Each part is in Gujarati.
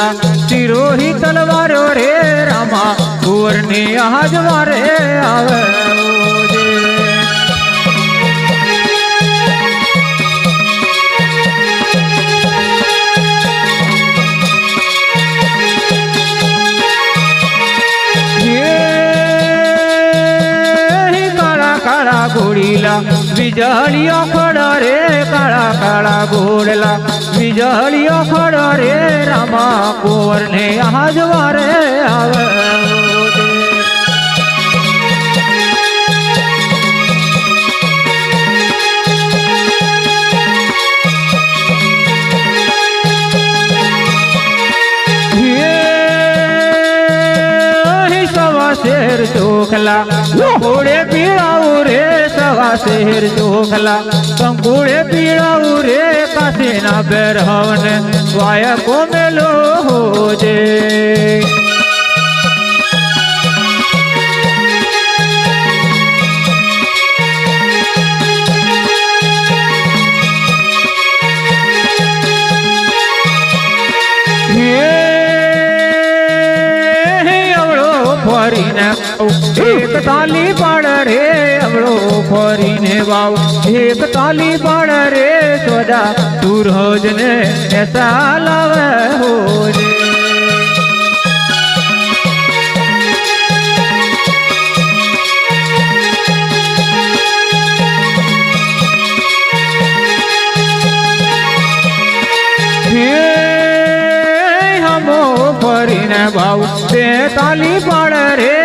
ચોખલા શિરોહી તલવારો રે રામા કુંવરની આજ મારે આવે. વીજળીઓ ખડા રે, કાળા કાળા ઘોડલા વીજળીઓ ખડા રે, રામા કુંવર ને આજવારે આવે. શેર ચોખલા. ઘોડે પીળાવું રે સવા શેર ચોખલા કંકુડે પીળાવું રે કાશીના બેરહવને વાય કોમેલો હોજે હે અવળો ફરીને એક તાલી પાડ રે અવળો ફરીને વાવ. એક તાલી પણ રે સોદા સૂરજ ને એસા લાવે હે ફરીને ભાવ તે તાલી પાડ રે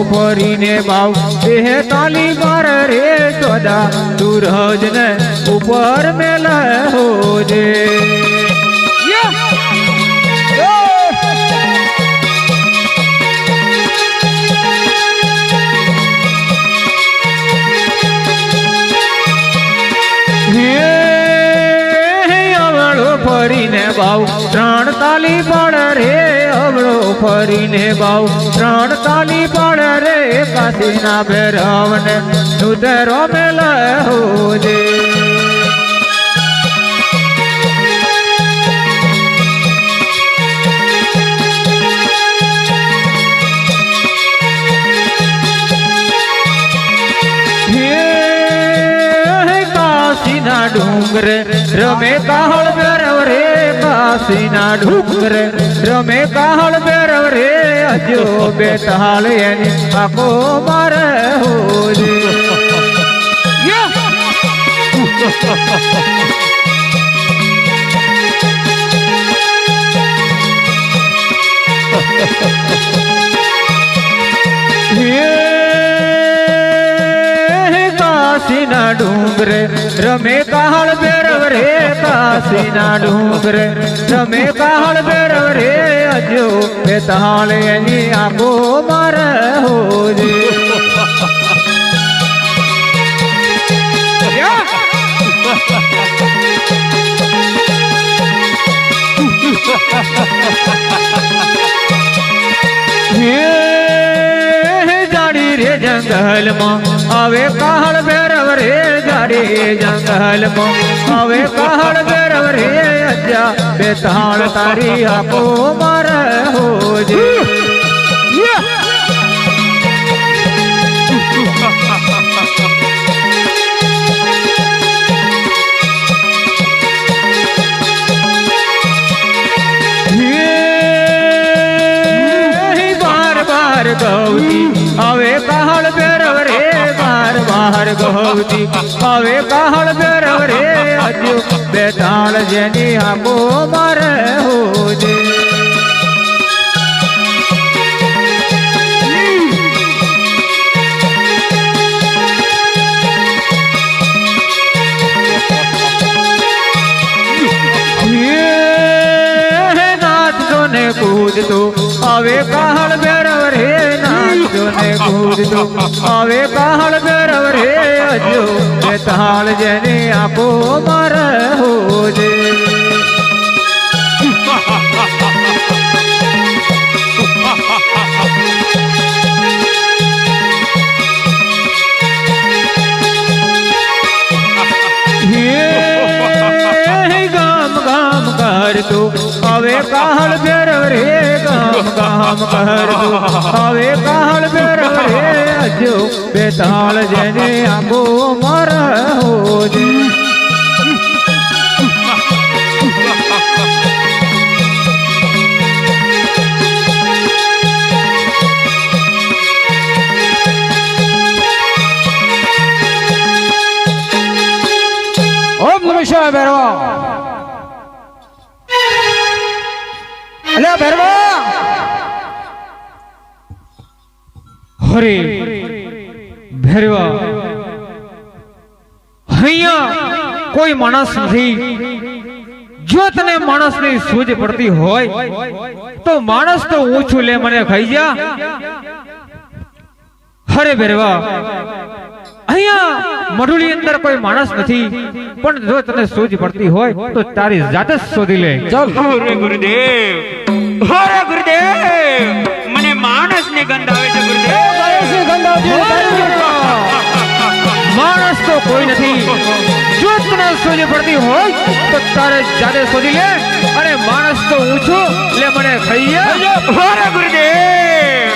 હમો બાવ ભાવ તે તાલી પાડ રે સદા સૂરજ ને ઉપર મેલ હોજે ફરીને બાવ ત્રણ તાલી પડ રે ફરીને બાવ ત્રણ તાલી પાડ રે કાશીના ભેરવને સુધરો મેલ હોજે. કાશીના ડુંગરે, રમે કાહળ બેરવ રે કાશીના ડુંગરે, રમે કાહળ બેરવ રે અજો બેતાળ એની આખો મારે હોજે. હે કાશીના ડુંગરે, રમે કાહળ ભેરવ રે કાશીના ડુંગરે, રમે કાહળ ભેરવ રે અજો બેતાળ એની આંખો મારે રે જંગલમાં આવે કાહળ ભેરવ રે જાડી જંગલમાં હવે પહાડ ગરવ રે અજા બેતાળ તારી આંખો મારે હોજે. બાર ગૌતી. હવે કાહળ ભેરવ રે હજુ. બેતાળ જેની આંખો મારે હોજે. કૂદતો હવે નાચતો ને કૂદતો હવે તાળ ગરવ રે અજો એ તાળ જેને આપો માર હોજે. હે ગામ કરતો? હવે કાહળ ભેરવ રે, ગામ ગામ, કરતું. હવે કાહળ ભેરવ રે અજો બેતાળ જેને આંબો મર હોજે ઓમ નમઃ શિવાય ભેરવા. હરે ભેરવા. અહીંયા કોઈ માણસ નથી. જો તને માણસની સૂઝ પડતી હોય તો માણસ તો ઓછું લે મને ખાઈ જા. હરે ભેરવા અહીંયા મઢુલી અંદર કોઈ માણસ નથી પણ જો તને સૂઝ પડતી હોય તો તારી જાતે જ શોધી લે. ચાલ. હરે ગુરુદેવ. હરે ગુરુદેવ. મને માણસ ને ગંધ આવે છે ગુરુદેવ. માણસ તો કોઈ નથી. જો તને સૂઝ પડતી હોય તો તારે જાતે શોધી લે અને માણસ તો ઊંચું લે મને ખાઈએ ગુરુદેવ.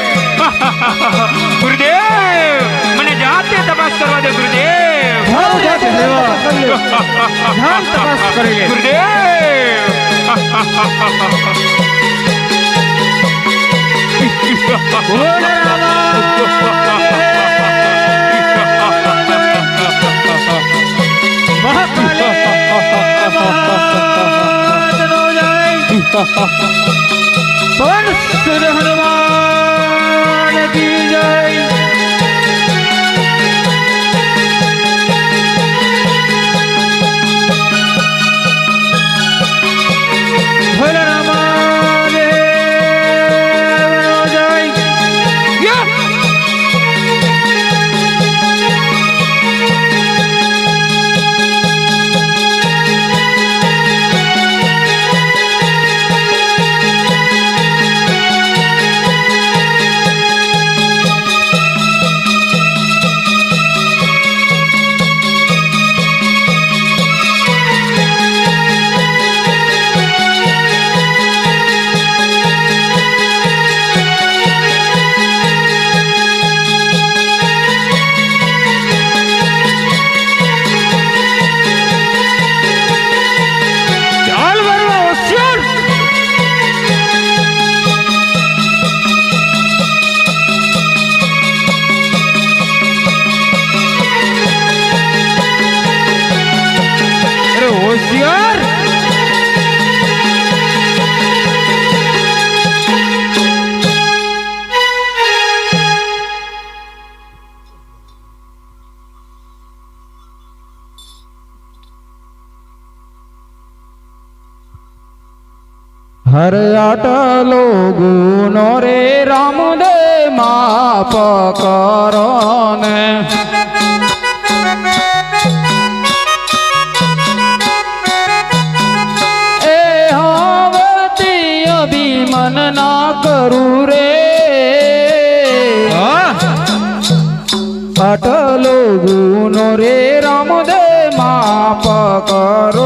ગુરુદેવ મને જાતે તપાસ કરવા દે ગુરુદેવ. ભાવ જાતે તપાસ કરી લે. બોલ ha ha ha હર આટલો ગુનો રે રામદે માપ કરો ને. એ હવતી અભિમન ના કરું રે. આટલો ગુનો રે રામદે માપ કરો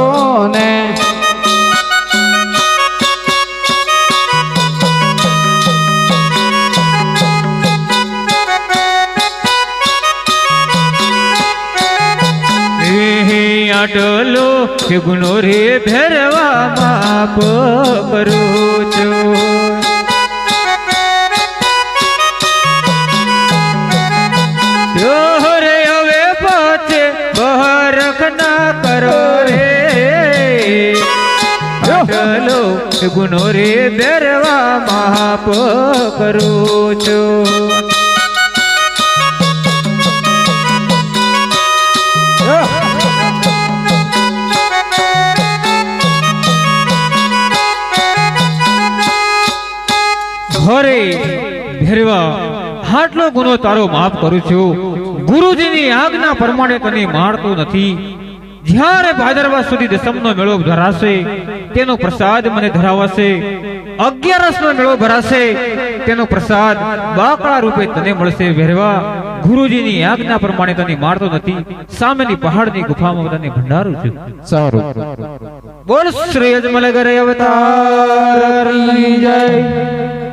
હે આટલો કે ગુનો રે ભેરવા માપ કરું છું. ગુનો રે. ભેરવા મહાપ કરું છું. હરે ભેરવા આટલો ગુનો તારો માફ કરું છું. ગુરુજીની આજ્ઞા પ્રમાણે તને મારતો નથી. જ્યારે ભાદરવા સુધી દસમનો મેળો ધરાશે તેનો પ્રસાદ મને ધરાવાશે. અગિયારસનો મેળો ભરાશે તેનો પ્રસાદ બાકડા રૂપે તને મળશે ભેરવા. ગુરુજીની આજ્ઞા પ્રમાણે તને મારતો નથી. સામેની પહાડની ગુફામાં તને ભંડારું છું. સારું. બોલ શ્રી અજમલ કરે અવતાર. જય.